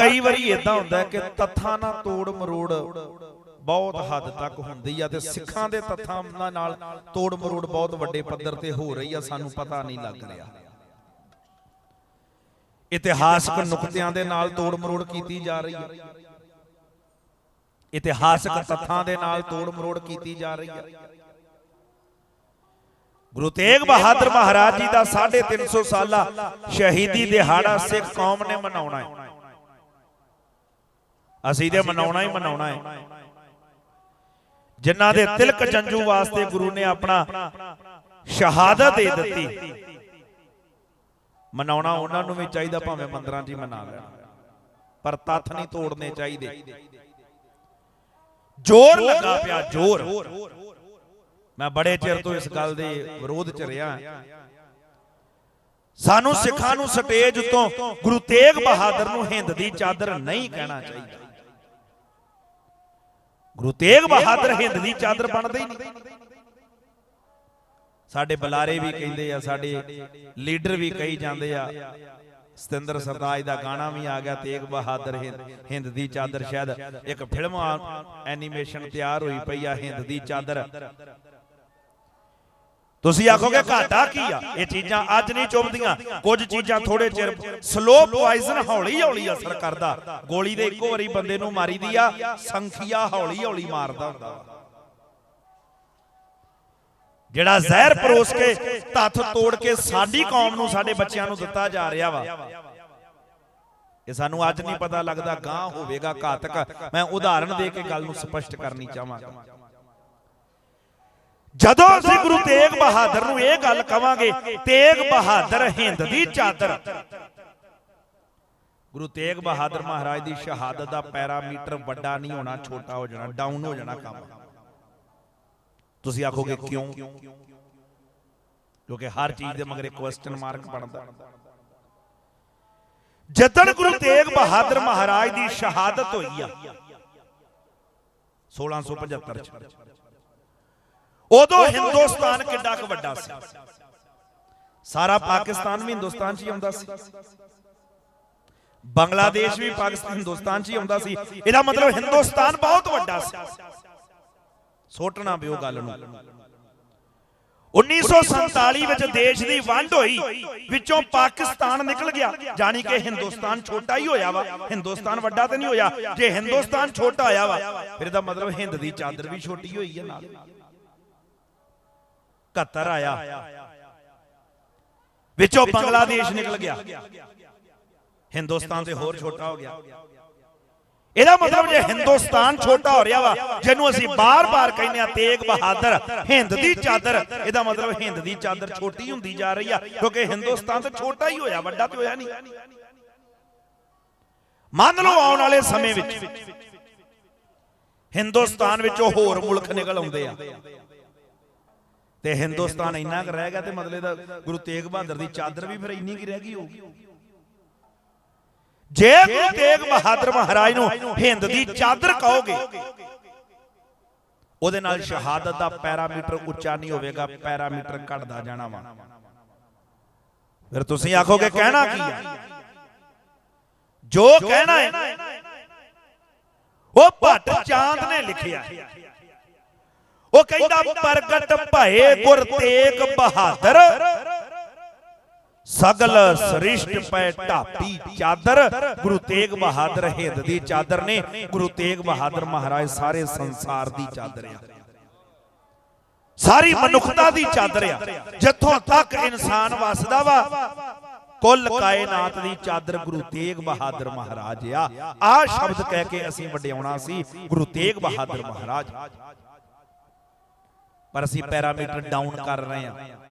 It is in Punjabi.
ਕਈ ਵਾਰੀ ਇਦਾਂ ਹੁੰਦਾ ਕਿ ਤੱਥਾਂ ਨਾਲ ਤੋੜ ਮਰੋੜ ਬਹੁਤ ਹੱਦ ਤੱਕ ਹੁੰਦੀ ਆ ਤੇ ਸਿੱਖਾਂ ਦੇ ਤੱਥਾਂ ਨਾਲ- ਨਾਲ ਤੋੜ ਮਰੋੜ ਬਹੁਤ ਵੱਡੇ ਪੱਧਰ ਤੇ ਹੋ ਰਹੀ ਆ, ਸਾਨੂੰ ਪਤਾ ਨਹੀਂ ਲੱਗ ਰਿਹਾ। ਇਤਿਹਾਸਕ ਨੁਕਤਿਆਂ ਦੇ ਨਾਲ ਤੋੜ ਮਰੋੜ ਕੀਤੀ ਜਾ ਰਹੀ ਹੈ ਇਤਿਹਾਸਕ ਤੱਥਾਂ ਦੇ ਨਾਲ ਤੋੜ ਮਰੋੜ ਕੀਤੀ ਜਾ ਰਹੀ ਹੈ ਗੁਰੂ ਤੇਗ ਬਹਾਦਰ ਮਹਾਰਾਜ ਜੀ ਦਾ 350 ਸਾਲਾ ਸ਼ਹੀਦੀ ਦਿਹਾੜਾ ਸਿੱਖ ਕੌਮ ਨੇ ਮਨਾਉਣਾ ਹੈ। ਅਸੀਂ ਤੇ ਮਨਾਉਣਾ ਹੀ ਮਨਾਉਣਾ ਹੈ ਜਿਨ੍ਹਾਂ ਦੇ ਤਿਲਕ ਜੰਜੂ ਵਾਸਤੇ ਗੁਰੂ ਨੇ ਆਪਣਾ ਸ਼ਹਾਦਤ ਦੇ ਦਿੱਤੀ। ਮਨਾਉਣਾ ਉਹਨਾਂ ਨੂੰ ਵੀ ਚਾਹੀਦਾ ਭਾਵੇਂ ਮੰਦਰਾਂ 'ਚ ਹੀ ਮਨਾ ਲੈਣ। ਪਰ ਤੱਥ ਨਹੀਂ ਤੋੜਨੇ ਚਾਹੀਦੇ। ਜ਼ੋਰ ਲੱਗਾ ਪਿਆ ਜ਼ੋਰ। ਮੈਂ ਬੜੇ ਚਿਰ ਤੋਂ ਇਸ ਗੱਲ ਦੇ ਵਿਰੋਧ 'ਚ ਰਿਹਾ। ਸਾਨੂੰ ਸਿੱਖਾਂ ਨੂੰ ਸਟੇਜ ਉੱਤੋਂ ਗੁਰੂ ਤੇਗ ਬਹਾਦਰ ਨੂੰ ਹਿੰਦ ਦੀ ਚਾਦਰ ਨਹੀਂ ਕਹਿਣਾ ਚਾਹੀਦਾ। ਗੁਰੂ ਤੇਗ ਬਹਾਦਰ ਹਿੰਦ ਦੀ ਚਾਦਰ ਬਣਦੇ ਨਹੀਂ। ਸਾਡੇ ਬੁਲਾਰੇ ਵੀ ਕਹਿੰਦੇ ਆ ਸਾਡੇ ਲੀਡਰ ਵੀ ਕਹੀ ਜਾਂਦੇ ਆ ਸਤਿੰਦਰ ਸਰਤਾਜ ਦਾ ਗਾਣਾ ਵੀ ਆ ਗਿਆ ਤੇਗ ਬਹਾਦਰ ਹਿੰਦ ਹਿੰਦ ਦੀ ਚਾਦਰ ਸ਼ਾਇਦ ਇੱਕ ਫਿਲਮ ਐਨੀਮੇਸ਼ਨ ਤਿਆਰ ਹੋਈ ਪਈ ਆ ਹਿੰਦ ਦੀ ਚਾਦਰ। ਤੁਸੀਂ ਆਖੋਗੇ ਘਾਟਾ ਕੀ ਆ? ਇਹ ਚੀਜ਼ਾਂ ਅੱਜ ਨਹੀਂ ਚੁੱਭਦੀਆਂ ਕੁਝ ਚੀਜ਼ਾਂ ਥੋੜੇ ਚਿਰ ਸਲੋ ਪੋਇਜ਼ਨ ਹੌਲੀ ਹੌਲੀ ਅਸਰ ਕਰਦਾ। ਗੋਲੀ ਦੇ ਇੱਕੋ ਵਾਰੀ ਬੰਦੇ ਨੂੰ ਮਾਰੀਦੀ ਆ ਸੰਖੀਆ ਹੌਲੀ ਹੌਲੀ ਮਾਰਦਾ। ਹੁੰਦਾ। ਜਿਹੜਾ ਜ਼ਹਿਰ ਪਰੋਸ ਕੇ ਤੱਥ ਤੋੜ ਕੇ ਸਾਡੀ ਕੌਮ ਨੂੰ ਸਾਡੇ ਬੱਚਿਆਂ ਨੂੰ ਦਿੱਤਾ ਜਾ ਰਿਹਾ ਵਾ। ਇਹ ਸਾਨੂੰ ਅੱਜ ਨਹੀਂ ਪਤਾ ਲੱਗਦਾ ਗਾਂ ਹੋਵੇਗਾ ਘਾਤਕ। ਮੈਂ ਉਦਾਹਰਣ ਦੇ ਕੇ ਗੱਲ ਨੂੰ ਸਪਸ਼ਟ ਕਰਨੀ ਚਾਹਾਂਗਾ। ਜਦੋਂ ਅਸੀਂ ਗੁਰੂ ਤੇਗ ਬਹਾਦਰ ਨੂੰ ਇਹ ਗੱਲ ਕਵਾਂਗੇ ਤੇਗ ਬਹਾਦਰ ਹਿੰਦ ਦੀ ਚਾਦਰ। ਗੁਰੂ ਤੇਗ ਬਹਾਦਰ ਮਹਾਰਾਜ ਦੀ ਸ਼ਹਾਦਤ ਦਾ ਪੈਰਾਮੀਟਰ ਵੱਡਾ ਨਹੀਂ ਹੋਣਾ ਛੋਟਾ ਹੋ ਜਾਣਾ ਡਾਊਨ ਹੋ ਜਾਣਾ ਕੰਮ। ਤੁਸੀਂ ਆਖੋਗੇ ਕਿਉਂ? ਕਿਉਂਕਿ ਹਰ ਚੀਜ਼ ਦੇ ਮਗਰ ਇੱਕ ਕੁਐਸਚਨ ਮਾਰਕ ਬਣਦਾ। ਜਦੋਂ ਗੁਰੂ ਤੇਗ ਬਹਾਦਰ ਮਹਾਰਾਜ ਦੀ ਸ਼ਹਾਦਤ ਹੋਈ ਆ 1675 ਚ। ਉਦੋਂ ਹਿੰਦੁਸਤਾਨ ਕਿੱਡਾ ਕੁ ਵੱਡਾ ਸੀ? ਸਾਰਾ ਪਾਕਿਸਤਾਨ ਵੀ ਹਿੰਦੁਸਤਾਨ 'ਚ ਹੀ ਆਉਂਦਾ ਸੀ। ਬੰਗਲਾਦੇਸ਼ ਵੀ ਪਾਕਿਸਤਾਨ ਹਿੰਦੁਸਤਾਨ 'ਚ ਹੀ ਆਉਂਦਾ ਸੀ। ਇਹਦਾ ਮਤਲਬ ਹਿੰਦੁਸਤਾਨ ਬਹੁਤ ਵੱਡਾ ਸੀ। ਸੋਟਣਾ ਬਿਓ ਗੱਲ ਨੂੰ। 1947 ਵਿੱਚ ਦੇਸ਼ ਦੀ ਵੰਡ ਹੋਈ। ਵਿੱਚੋਂ ਪਾਕਿਸਤਾਨ ਨਿਕਲ ਗਿਆ। ਜਾਨੀ ਕਿ ਹਿੰਦੁਸਤਾਨ ਛੋਟਾ ਹੀ ਹੋਇਆ ਵਾ। ਹਿੰਦੁਸਤਾਨ ਵੱਡਾ ਤੇ ਨਹੀਂ ਹੋਇਆ। ਜੇ ਹਿੰਦੁਸਤਾਨ ਛੋਟਾ ਹੋਇਆ ਵਾ ਫਿਰ ਇਹਦਾ ਮਤਲਬ ਹਿੰਦ ਦੀ ਚਾਦਰ ਵੀ ਛੋਟੀ ਹੋਈ ਹੈ ਨਾਲ। 71 ਆਇਆ। ਵਿੱਚੋਂ ਬੰਗਲਾਦੇਸ਼ ਨਿਕਲ ਗਿਆ। ਹਿੰਦੁਸਤਾਨ ਤੇ ਹੋਰ ਛੋਟਾ ਹੋ ਗਿਆ। ਇਹਦਾ ਮਤਲਬ ਜੇ ਹਿੰਦੁਸਤਾਨ ਛੋਟਾ ਹੋ ਰਿਹਾ ਵਾ ਜਿਹਨੂੰ ਅਸੀਂ ਬਾਰ-ਬਾਰ ਕਹਿੰਦੇ ਆ ਤੇਗ ਬਹਾਦਰ ਹਿੰਦ ਦੀ ਚਾਦਰ। ਇਹਦਾ ਮਤਲਬ ਹਿੰਦ ਦੀ ਚਾਦਰ ਛੋਟੀ ਹੁੰਦੀ ਜਾ ਰਹੀ ਆ ਕਿਉਂਕਿ ਹਿੰਦੁਸਤਾਨ ਤਾਂ ਛੋਟਾ ਹੀ ਹੋਇਆ ਵੱਡਾ ਤੇ ਹੋਇਆ ਨਹੀਂ। ਮੰਨ ਲਓ ਆਉਣ ਵਾਲੇ ਸਮੇਂ ਵਿੱਚ ਹਿੰਦੁਸਤਾਨ ਵਿੱਚੋਂ ਹੋਰ ਮੁਲਕ ਨਿਕਲ ਆਉਂਦੇ ਆ। ਤੇ ਹਿੰਦੁਸਤਾਨ ਇੰਨਾ ਕੁ ਰਹਿ ਗਿਆ ਤੇ ਮਤਲਬ ਦਾ ਗੁਰੂ ਤੇਗ ਬਹਾਦਰ ਦੀ ਚਾਦਰ ਵੀ ਫਿਰ ਇੰਨੀ ਕੀ ਰਹਿ ਗਈ ਹੋਊਗੀ। ਜੇ ਗੁਰੂ ਤੇਗ ਬਹਾਦਰ ਮਹਾਰਾਜ ਨੂੰ ਹਿੰਦ ਦੀ ਚਾਦਰ ਕਹੋਗੇ ਉਹਦੇ ਨਾਲ ਸ਼ਹਾਦਤ ਦਾ ਪੈਰਾਮੀਟਰ ਉੱਚਾ ਨਹੀਂ ਹੋਵੇਗਾ ਪੈਰਾਮੀਟਰ ਘਟਦਾ ਜਾਣਾ ਵਾ। ਫਿਰ ਤੁਸੀਂ ਆਖੋਗੇ ਕਹਿਣਾ ਕੀ ਹੈ? ਜੋ ਕਹਿਣਾ ਹੈ। ਉਹ ਭੱਟ ਚਾਂਦ ਨੇ ਲਿਖਿਆ ਹੈ। ਉਹ ਕਹਿੰਦਾ ਪ੍ਰਗਟ ਭਏ ਗੁਰ ਤੇਗ ਬਹਾਦਰ। ਸਗਲ ਸ੍ਰਿਸ਼ਟ ਪੈ ਢਾਪੀ ਚਾਦਰ। ਗੁਰੂ ਤੇਗ ਬਹਾਦਰ ਹਿੰਦ ਦੀ ਚਾਦਰ ਨੇ। ਗੁਰੂ ਤੇਗ ਬਹਾਦਰ ਮਹਾਰਾਜ ਸਾਰੇ ਸੰਸਾਰ ਦੀ ਚਾਦਰ ਆ ਸਾਰੀ ਮਨੁੱਖਤਾ ਦੀ ਚਾਦਰ ਆ ਜਿੱਥੋਂ ਤੱਕ ਇਨਸਾਨ ਵਸਦਾ ਵਾ ਕੁੱਲ ਕਾਇਨਾਤ ਦੀ ਚਾਦਰ ਗੁਰੂ ਤੇਗ ਬਹਾਦਰ ਮਹਾਰਾਜ ਆ। ਆ ਸ਼ਬਦ ਕਹਿ ਕੇ ਅਸੀਂ ਵਡਿਆਉਣਾ ਸੀ ਗੁਰੂ ਤੇਗ ਬਹਾਦਰ ਮਹਾਰਾਜ। ਪਰ ਅਸੀਂ ਪੈਰਾਮੀਟਰ ਡਾਊਨ ਕਰ ਰਹੇ ਹਾਂ।